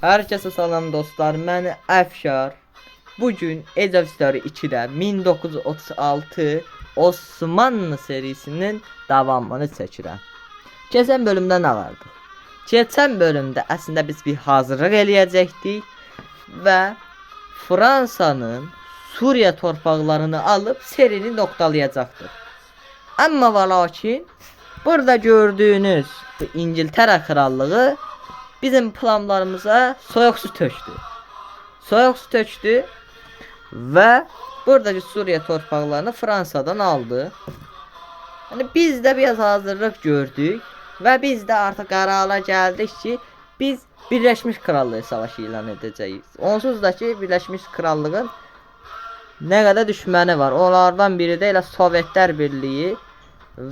Herkese salam dostlar. Mən Əfşar. Bu gün Age of Story 2-də 1936 Osmanlı serisinin davamını çəkirəm. Keçən bölümdə nə vardı? Keçən bölümdə əslində biz bir hazırlıq eləyəcəkdik və Fransanın Suriya torpaqlarını alıb serini noktalayacaqdıq. Amma və lakin burada gördüyünüz bu İngiltərə krallığı bizim planlarımıza soyuq su tökdü. Soyuq su tökdü və buradakı Suriya torpaqlarını Fransadan aldı. Yəni biz də biraz hazırlıq gördük və biz də artıq qərara gəldik ki, biz Birləşmiş Krallığı savaşı elan edəcəyik. Onsuz da ki, Birləşmiş Krallığın nə qədər düşməni var. Onlardan biri də elə Sovetlər Birliyi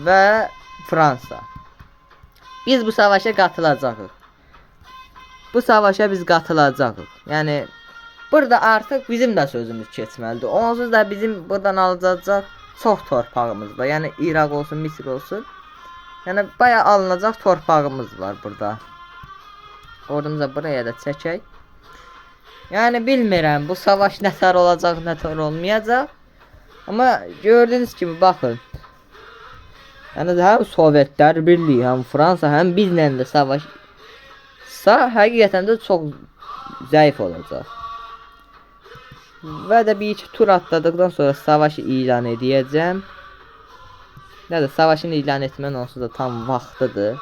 və Fransa. Biz bu savaşa qatılacağıq. Bu savaşa biz qatılacağıq. Yəni burada artıq bizim də sözümüz keçməlidir. Onsuz da bizim buradan alınacaq çox torpağımız var. Yəni İraq olsun, Misir olsun. Yəni baya alınacaq torpağımız var burada. Ordumuza buraya da çəkək. Yəni bilmirəm bu savaş nətər olacaq, nətər olmayacaq. Amma gördüyünüz kimi baxın. Yəni həm Sovetlər Birliyi, həm Fransa, həm bizlə də savaş sa həqiqətən də çox zəif olacaq. Və də bir iki tur atladıqdan sonra savaşı ilan edəcəm. Nə də savaşın ilan etmənin onsuz da tam vaxtıdır.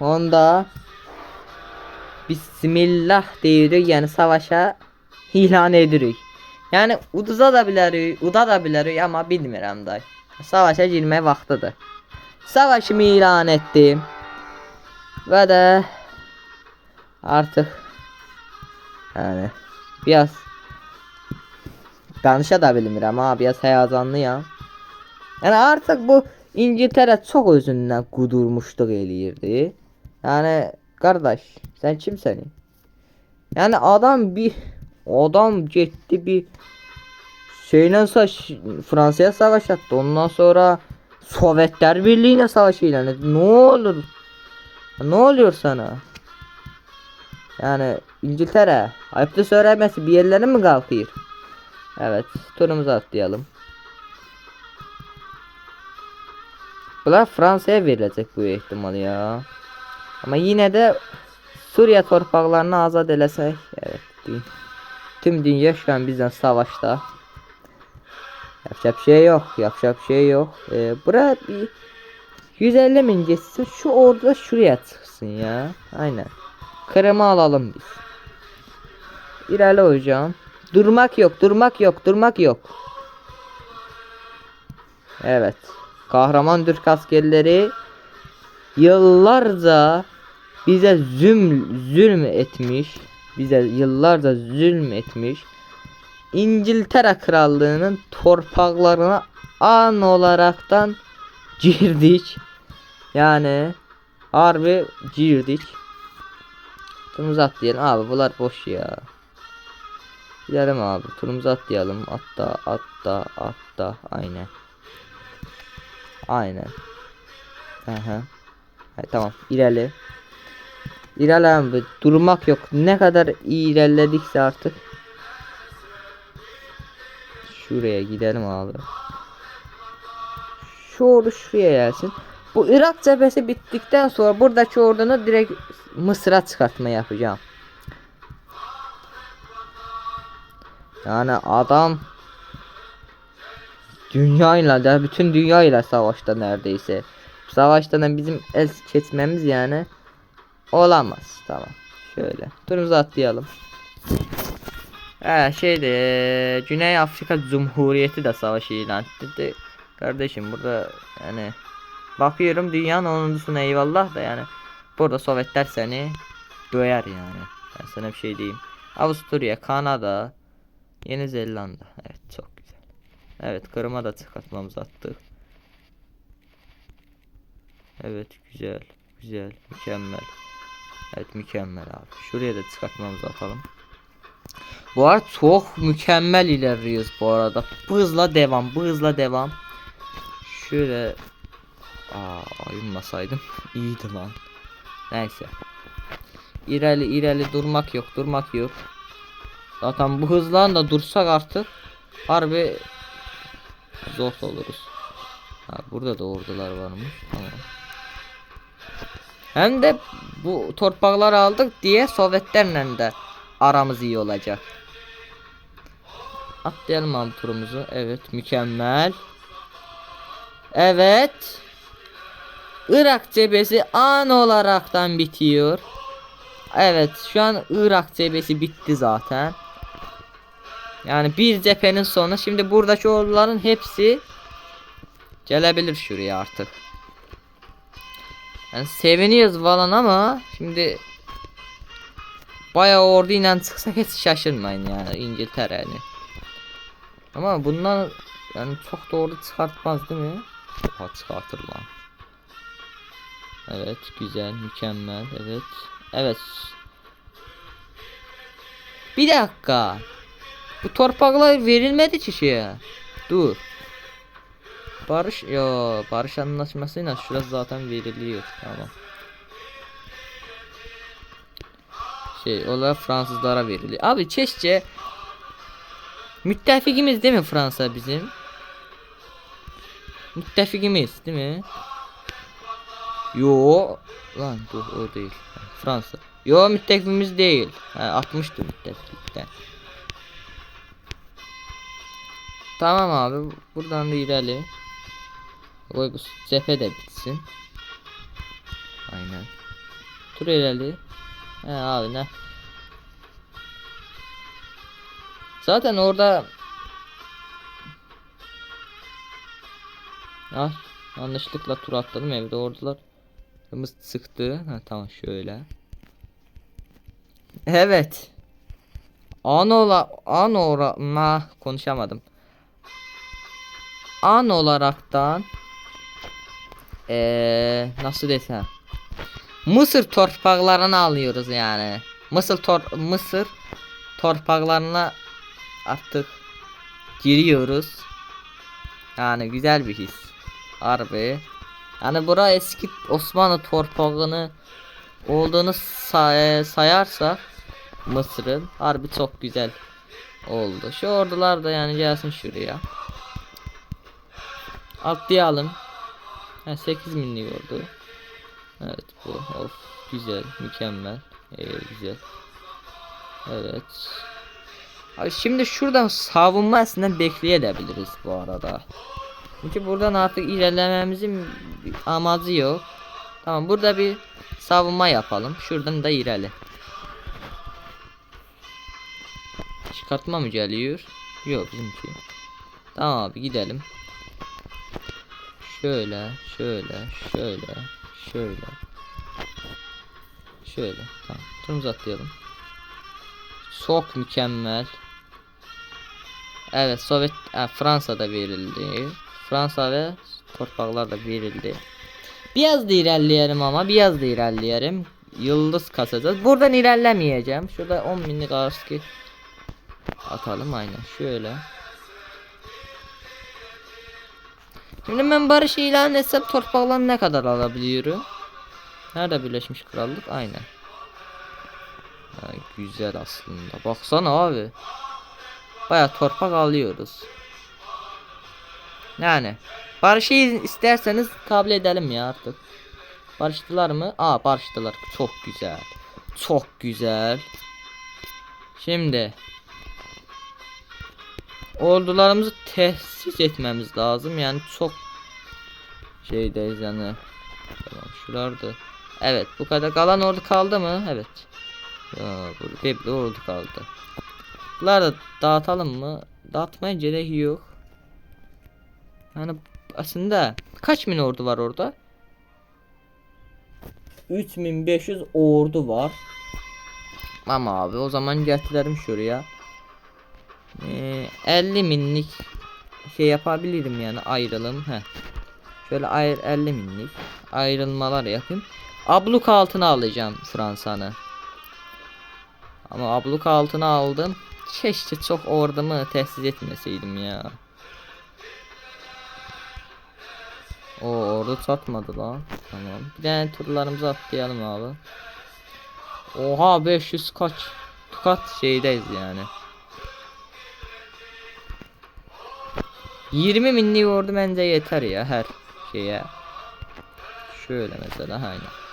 Onda Bismillah deyirik, yəni savaşa ilan edirik. Yəni uduza da bilərik, uda da bilərik, amma bilmirəm da. Savaşa girmək vaxtıdır. Savaşımı ilan etdim. Və də artıq yəni biraz danışa da bilmirəm ha, biraz həyəcanlıyam. Yəni artıq bu İngiltərə çox özündən qudurmuşluq eləyirdi. Yəni qardaş, sən kimsən? Yəni adam bir adam getdi bir şeylə Fransaya savaş attı. Ondan sonra Sovetlər Birliyi ilə savaş ilan etdi. Nə olur? Nə oluyor sana? Yani İngiltere ayıptı söylemesi bir yerlerine mi kalkıyor? Evet turumuzu atlayalım. Bunlar Fransa'ya verilecek bu ihtimal ya. Ama yine de Suriye torpaqlarını azad eləsək, evet. Tüm dünya şu an bizden savaşta. Yapacak bir şey yok, yapacak bir şey yok. Ee, bura bir 150 bin geçsin, şu orada şuraya çıksın ya. Aynen. Kremi alalım biz. İlerle hocam. Durmak yok, durmak yok, durmak yok. Evet. Kahraman Türk askerleri yıllarca bize zulm, zulm etmiş. Bize yıllarca zulm etmiş. İngiltere Krallığı'nın torpaqlarına an olaraktan girdik. Yani harbi girdik. Turumuzu atlayalım abi bunlar boş ya. Gidelim abi turumuzu atlayalım. Atta atta atta aynen. Aynen. Aha. Hay, tamam ilerle. İlerle abi durmak yok. Ne kadar ilerledikse artık. Şuraya gidelim abi. Şu şuraya gelsin. Bu Irak cephesi bittikten sonra buradaki ordunu direkt Mısır'a çıkartma yapacağım. Yani adam dünyayla da bütün dünyayla savaşta neredeyse. Bu savaşta da bizim el kesmemiz yani olamaz. Tamam. Şöyle. Turumuzu atlayalım. He şeyde Güney Afrika Cumhuriyeti de savaşı ilan etti. Kardeşim burada yani bakıyorum dünyanın onuncusuna eyvallah da yani burada Sovyetler seni döyer yani. Ben sana bir şey diyeyim. Avusturya, Kanada, Yeni Zelanda. Evet çok güzel. Evet Kırım'a da çıkartmamızı attık. Evet güzel. Güzel. Mükemmel. Evet mükemmel abi. Şuraya da çıkartmamızı atalım. Bu arada çok mükemmel ilerliyoruz bu arada. Bu hızla devam. Bu hızla devam. Şöyle Aa ayılmasaydım iyiydi lan. Neyse. İreli ireli durmak yok durmak yok. Zaten bu hızla da dursak artık harbi zor oluruz. Ha, burada da ordular varmış. Tamam. Hem de bu torpakları aldık diye Sovyetlerle de aramız iyi olacak. Atlayalım abi turumuzu. Evet mükemmel. Evet. Irak cephesi an olaraktan bitiyor. Evet şu an Irak cephesi bitti zaten. Yani bir cephenin sonu. Şimdi buradaki orduların hepsi gelebilir şuraya artık. Yani seviniyoruz falan ama şimdi bayağı ordu ile çıksak hiç şaşırmayın yani İngiltere'ni. Ama bundan yani çok doğru çıkartmaz değil mi? Oha çıkartır lan. Evet güzel mükemmel evet. Evet. Bir dakika. Bu torpaklar verilmedi ki şeye. Dur. Barış yo barış anlaşmasıyla şurası zaten veriliyor. Tamam. Şey olarak Fransızlara veriliyor. Abi keşke müttefikimiz değil mi Fransa bizim? Müttefikimiz değil mi? Yo lan dur o değil. Fransa. Yo müttefikimiz değil. Ha, 60'tı müttefiklikten. Tamam abi buradan da ilerle. Oy bu cephe de bitsin. Aynen. Tur ilerle. He abi ne? Zaten orada Ah yanlışlıkla tur atladım evde ordular Hımız sıktı. Ha tamam şöyle. Evet. Anola anora ma konuşamadım. An olaraktan eee nasıl desem Mısır torpaklarını alıyoruz yani. Mısır tor Mısır torpaklarına artık giriyoruz. Yani güzel bir his. Harbi. Yani bura eski Osmanlı torpağını olduğunu say sayarsak Mısır'ın harbi çok güzel oldu. Şu ordular da yani gelsin şuraya. Atlayalım. Ha 8 milli ordu. Evet bu of güzel mükemmel. Evet güzel. Evet. Şimdi şuradan savunma aslında bekleyebiliriz bu arada. Çünkü buradan artık ilerlememizin amacı yok. Tamam burada bir savunma yapalım. Şuradan da ilerle. Çıkartma mı geliyor? Yok bizimki. Tamam abi gidelim. Şöyle, şöyle, şöyle, şöyle. Şöyle. Tamam. Turumuzu atlayalım. Çok mükemmel. Evet Sovyet ha, Fransa'da verildi. Fransa ve torpaklar da verildi. Biraz da ilerleyelim ama biraz da ilerleyelim. Yıldız kasacağız. Buradan ilerlemeyeceğim. Şurada 10 binlik aski atalım aynen şöyle. Şimdi ben barış ilan etsem torpaklarını ne kadar alabiliyorum? Nerede Birleşmiş Krallık? Aynen. Ha, güzel aslında. Baksana abi. Baya torpak alıyoruz. Yani barışı isterseniz kabul edelim ya artık. Barıştılar mı? Aa barıştılar. Çok güzel. Çok güzel. Şimdi ordularımızı tesis etmemiz lazım. Yani çok şeydeyiz yani. Tamam şuralarda. Evet bu kadar kalan ordu kaldı mı? Evet. Ya, burada ordu kaldı. Bunları da dağıtalım mı? Dağıtmaya gerek yok. Yani aslında kaç bin ordu var orada? 3500 ordu var. Ama abi o zaman getirelim şuraya. Ee, 50 minlik şey yapabilirim yani ayrılım. Heh. Şöyle ayır 50 minlik ayrılmalar yapayım. Abluk altına alacağım Fransa'nı. Ama abluk altına aldım. Keşke çok ordumu tesis etmeseydim ya. O orada satmadı lan. Tamam. Bir tane turlarımızı atlayalım abi. Oha 500 kaç tukat şeydeyiz yani. 20 minlik ordu bence yeter ya her şeye. Şöyle mesela aynen.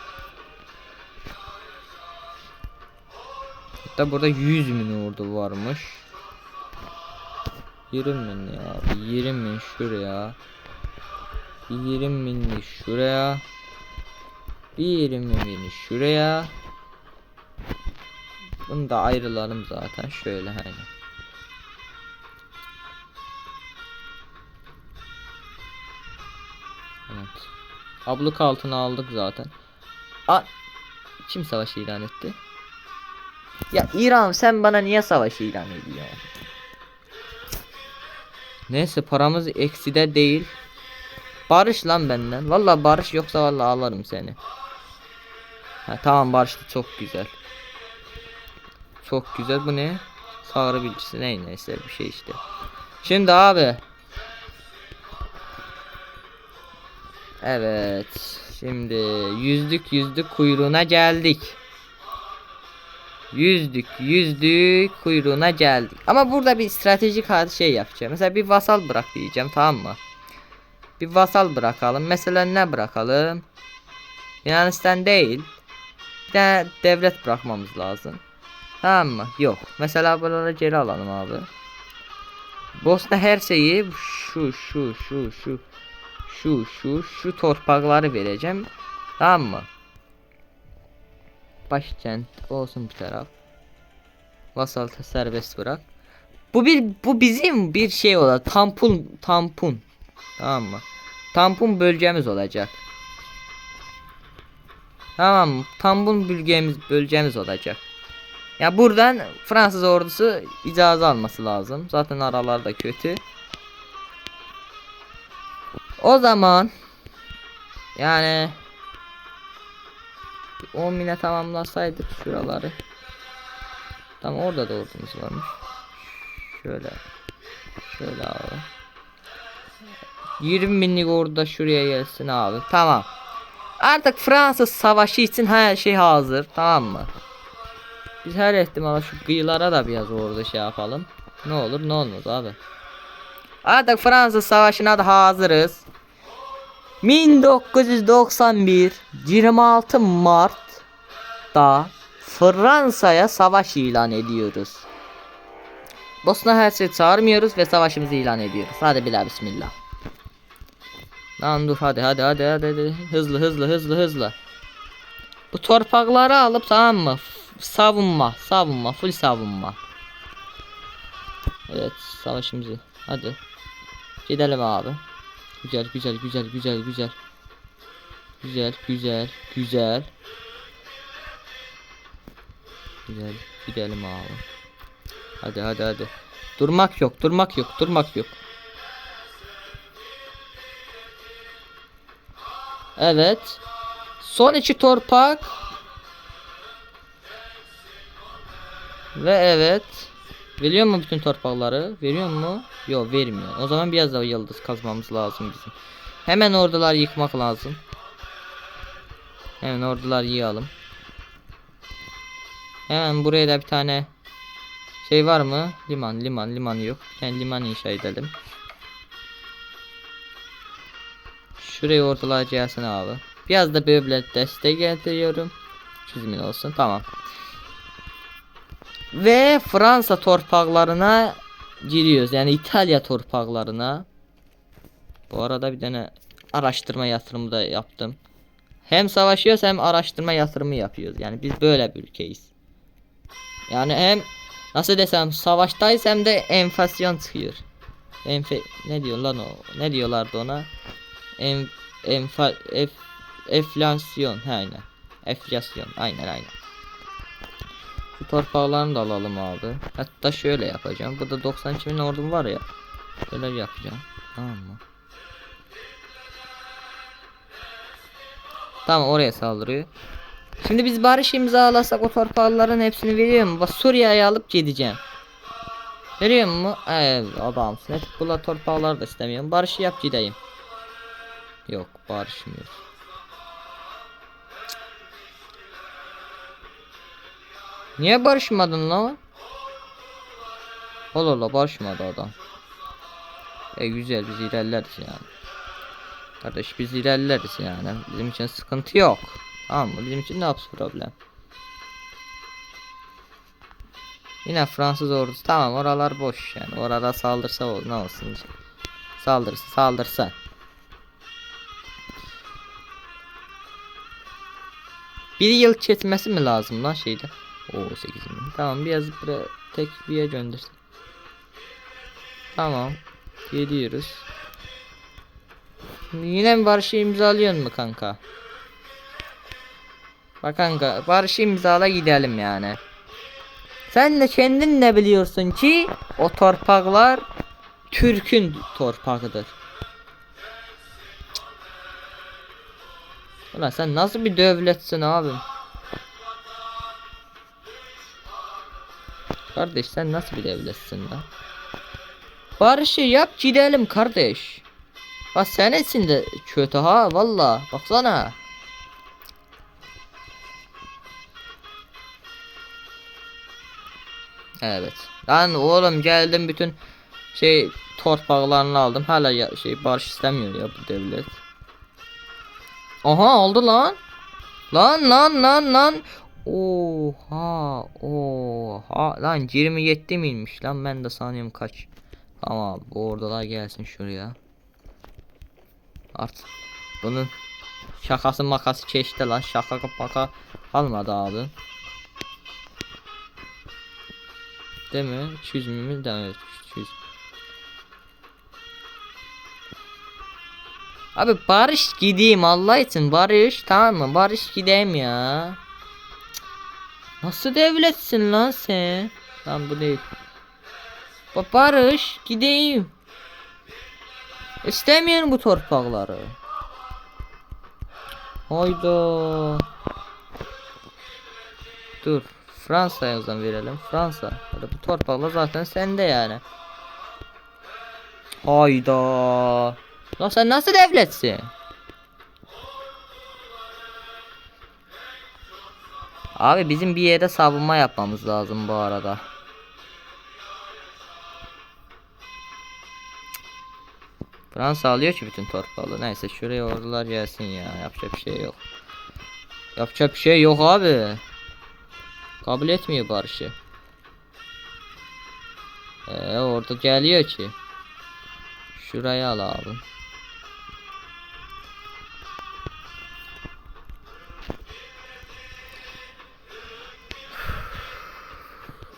Hatta burada 100 bin ordu varmış. 20 bin ya. 20 bin şuraya. 20 bin şuraya. 20 bin şuraya. Bunu da ayrılalım zaten şöyle hani. Evet. Abluk altına aldık zaten. A kim savaş ilan etti? Ya İran sen bana niye savaş ilan ediyorsun? Neyse paramız ekside değil. Barış lan benden. Valla barış yoksa valla alırım seni. Ha, tamam barıştı çok güzel. Çok güzel bu ne? Sağrı bilgisi ne neyse bir şey işte. Şimdi abi. Evet. Şimdi yüzdük yüzdük kuyruğuna geldik. Yüzdük yüzdük kuyruğuna geldik. Ama burada bir stratejik şey yapacağım. Mesela bir vasal bırak diyeceğim tamam mı? Bir vasal bırakalım. Mesela ne bırakalım? Yunanistan değil. Bir tane devlet bırakmamız lazım. Tamam mı? Yok. Mesela buraları geri alalım abi. Bosna her şeyi şu şu şu şu şu şu şu torpakları vereceğim. Tamam mı? Başkent olsun bir taraf. Vasalta serbest bırak. Bu bir bu bizim bir şey olacak. Tampon tampon. Tamam mı? Tampon bölgemiz olacak. Tamam mı? Tampon bölgemiz bölgemiz olacak. Ya buradan Fransız ordusu icazı alması lazım. Zaten aralarda kötü. O zaman yani 10 bine tamamlasaydık şuraları. Tam orada da ordumuz varmış. Şöyle. Şöyle abi. 20 binlik orada şuraya gelsin abi. Tamam. Artık Fransız savaşı için her şey hazır. Tamam mı? Biz her ihtimala şu kıyılara da biraz orada şey yapalım. Ne olur ne olmaz abi. Artık Fransız savaşına da hazırız. 1991 26 Mart'ta Fransa'ya savaş ilan ediyoruz. Bosna Hersek çağırmıyoruz ve savaşımızı ilan ediyoruz. Hadi bila bismillah. Lan dur hadi hadi hadi hadi, hadi. hızlı hızlı hızlı hızlı. Bu torpakları alıp tamam mı? Savunma, savunma, full savunma. Evet, savaşımızı. Hadi. Gidelim abi. Güzel, güzel, güzel, güzel, güzel. Güzel, güzel, güzel. Güzel, gidelim abi. Hadi, hadi, hadi. Durmak yok, durmak yok, durmak yok. Evet. Son iki torpak. Ve evet. Veriyor mu bütün torpakları? Veriyor mu? Yok vermiyor. O zaman biraz daha yıldız kazmamız lazım bizim. Hemen ordular yıkmak lazım. Hemen ordular yığalım. Hemen buraya da bir tane şey var mı? Liman, liman, liman yok. Bir liman inşa edelim. Şuraya ortalar gelsin abi. Biraz da böyle destek getiriyorum. Çizimin olsun. Tamam. Ve Fransa torpaklarına giriyoruz. Yani İtalya torpaklarına. Bu arada bir tane araştırma yatırımı da yaptım. Hem savaşıyoruz hem araştırma yatırımı yapıyoruz. Yani biz böyle bir ülkeyiz. Yani hem nasıl desem savaştayız hem de enflasyon çıkıyor. Enfe ne diyor lan o? Ne diyorlardı ona? En enfa enflasyon aynen. Enflasyon aynen aynen. Şu torpaklarını da alalım abi. Hatta şöyle yapacağım. Burada 92 bin ordum var ya. Şöyle yapacağım. Tamam mı? Tamam oraya saldırıyor. Şimdi biz barış imzalasak o torpakların hepsini veriyor mu? Bak Suriye'ye alıp gideceğim. Veriyor mu? Evet adamsın. Hep bula torpakları da istemiyorum. Barışı yap gideyim. Yok barışmıyor. Niye barışmadın lan? Allah Allah barışmadı adam. E güzel biz ilerleriz yani. Kardeş biz ilerleriz yani. Bizim için sıkıntı yok. Tamam mı? Bizim için ne yapsın problem? Yine Fransız ordusu tamam oralar boş yani. Orada saldırsa ol ne olsun. Saldırsa saldırsa. Bir yıl çetmesi mi lazım lan şeyde? Oo 8 bin. Tamam biraz buraya tek bir yer göndersin. Tamam. Geliyoruz. Yine mi barışı imzalıyorsun mu kanka? Bak kanka barışı imzala gidelim yani. Sen de kendin ne biliyorsun ki o torpaklar Türk'ün torpağıdır. Ulan sen nasıl bir devletsin abim? Kardeş sen nasıl bir devletsin lan? Barışı yap gidelim kardeş. Bak sen için de kötü ha valla baksana. Evet. Lan oğlum geldim bütün şey torpaklarını aldım. Hala ya, şey barış istemiyor ya bu devlet. Aha aldı lan. Lan lan lan lan. Oha oha lan 27 miymiş lan ben de sanıyorum kaç. Tamam bu oradalar gelsin şuraya. Artık bunun şakası makası çeşitli lan şaka maka almadı abi. Değil mi? 200 mi? Değil mi? 200. Abi barış gideyim Allah için barış tamam mı? Barış gideyim ya. Nasıl devletsin lan sen? Lan bu değil. Ba barış gideyim. İstemiyorum bu torpakları. Hayda. Dur. Fransa'ya o zaman verelim. Fransa. Hadi bu torpaklar zaten sende yani. Hayda. Lan sen nasıl devletsin? Abi bizim bir yere savunma yapmamız lazım bu arada. Fransa alıyor ki bütün torpağı. Neyse şuraya ordular gelsin ya. Yapacak bir şey yok. Yapacak bir şey yok abi. Kabul etmiyor barışı. Ee, orada geliyor ki. Şurayı al abi.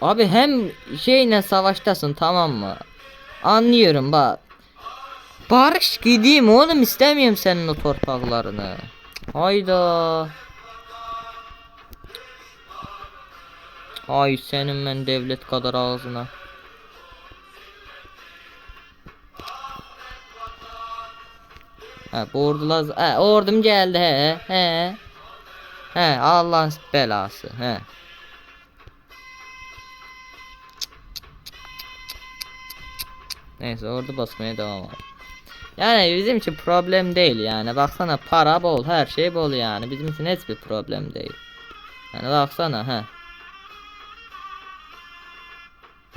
Abi hem şeyle savaştasın tamam mı? Anlıyorum bak. Barış gideyim oğlum istemiyorum senin o torpaklarını. Hayda. Ay senin ben devlet kadar ağzına. Ha bu ordular ha, ordum geldi he he. He Allah belası he. Neyse ordu basmaya devam abi. Yani bizim için problem değil yani. Baksana para bol, her şey bol yani. Bizim için hiçbir problem değil. Yani baksana he.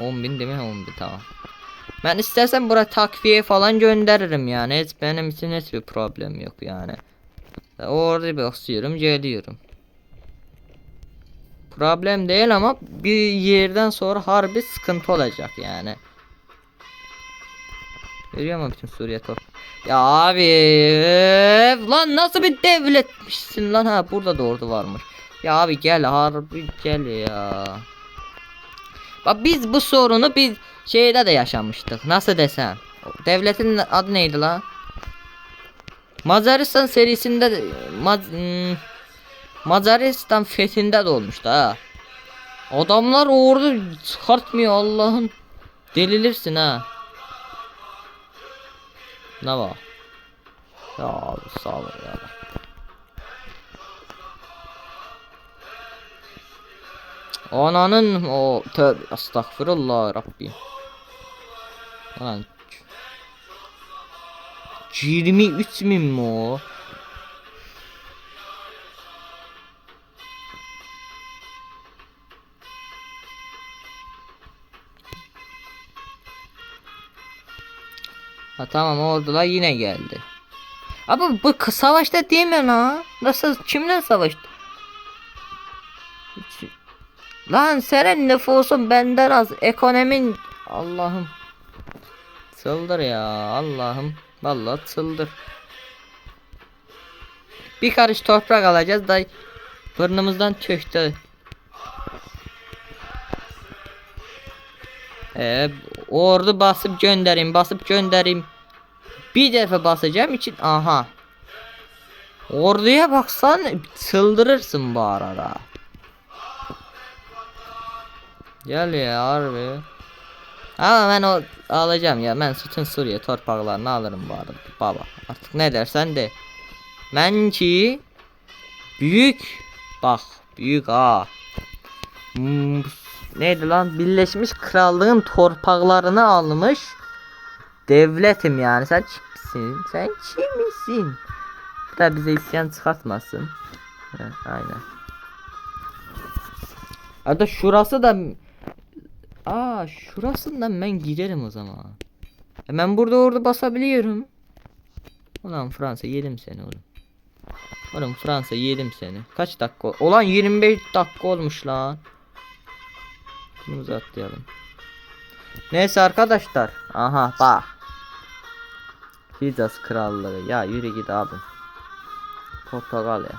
10 bin değil mi? 10 bin tamam. Ben istersen buraya takviye falan gönderirim yani. Hiç benim için hiçbir problem yok yani. Orada basıyorum geliyorum. Problem değil ama bir yerden sonra harbi sıkıntı olacak yani. Görüyor musun bütün Suriye top? Ya abi lan nasıl bir devletmişsin lan ha burada da ordu varmış. Ya abi gel harbi gel ya. Bak biz bu sorunu biz şeyde de yaşamıştık. Nasıl desem? Devletin adı neydi lan? Macaristan serisinde de Maz hmm, Macaristan fethinde de olmuştu ha. Adamlar ordu çıkartmıyor Allah'ın. Delilirsin ha. Ne var? Ya abi sağ ol ya. Ananın o tövbe estağfurullah Rabbi. Lan 23 bin mi o? Ha tamam ordular yine geldi. Abi bu savaşta değil mi lan? Nasıl kimle savaştı? Lan senin nüfusun benden az. Ekonomin Allah'ım. Çıldır ya Allah'ım. Vallahi çıldır. Bir karış toprak alacağız da burnumuzdan töktü. Ee, ordu basıp gönderim, basıp gönderim. Bir defa basacağım için aha. Orduya baksan çıldırırsın bu arada. Gel ya harbi. Ama ben o alacağım ya. Ben bütün Suriye torpaklarını alırım bu arada baba. Artık ne dersen de. Ben ki büyük bak büyük ha. Neydi lan? Birleşmiş Krallığın torpaklarını almış. Devletim yani. Sen kimsin? Sen kimsin? Bir daha bize isyan çıkartmasın. Heh, aynen. Hatta şurası da Aa şurasından ben giderim o zaman. Ben burada orada basabiliyorum. Ulan Fransa yedim seni oğlum. Oğlum Fransa yedim seni. Kaç dakika? Olan 25 dakika olmuş lan. Bunu uzatlayalım. Neyse arkadaşlar. Aha bak. Hicaz krallığı. Ya yürü git abim. Portakal ya.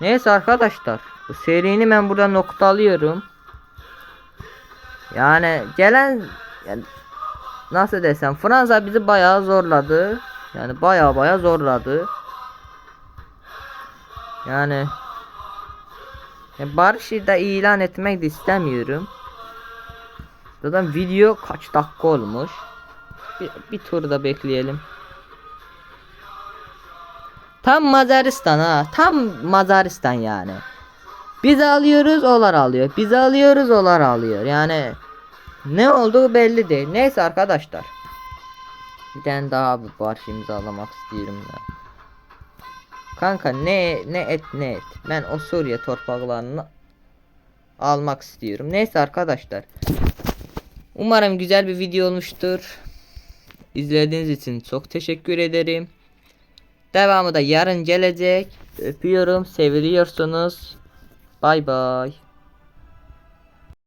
Neyse arkadaşlar. Bu serinin ben burada nokta alıyorum. Yani gelen yani nasıl desem Fransa bizi bayağı zorladı. Yani bayağı bayağı zorladı. Yani ya barışı da ilan etmek de istemiyorum. Zaten video kaç dakika olmuş. Bir, bir tur da bekleyelim. Tam Macaristan ha. Tam Macaristan yani. Biz alıyoruz onlar alıyor. Biz alıyoruz onlar alıyor. Yani ne olduğu belli değil. Neyse arkadaşlar. Bir tane daha bir barış imzalamak istiyorum da. Kanka ne ne et ne et. Ben o Suriye torpaklarını almak istiyorum. Neyse arkadaşlar. Umarım güzel bir video olmuştur. İzlediğiniz için çok teşekkür ederim. Devamı da yarın gelecek. Öpüyorum. Seviliyorsunuz. Bay bay.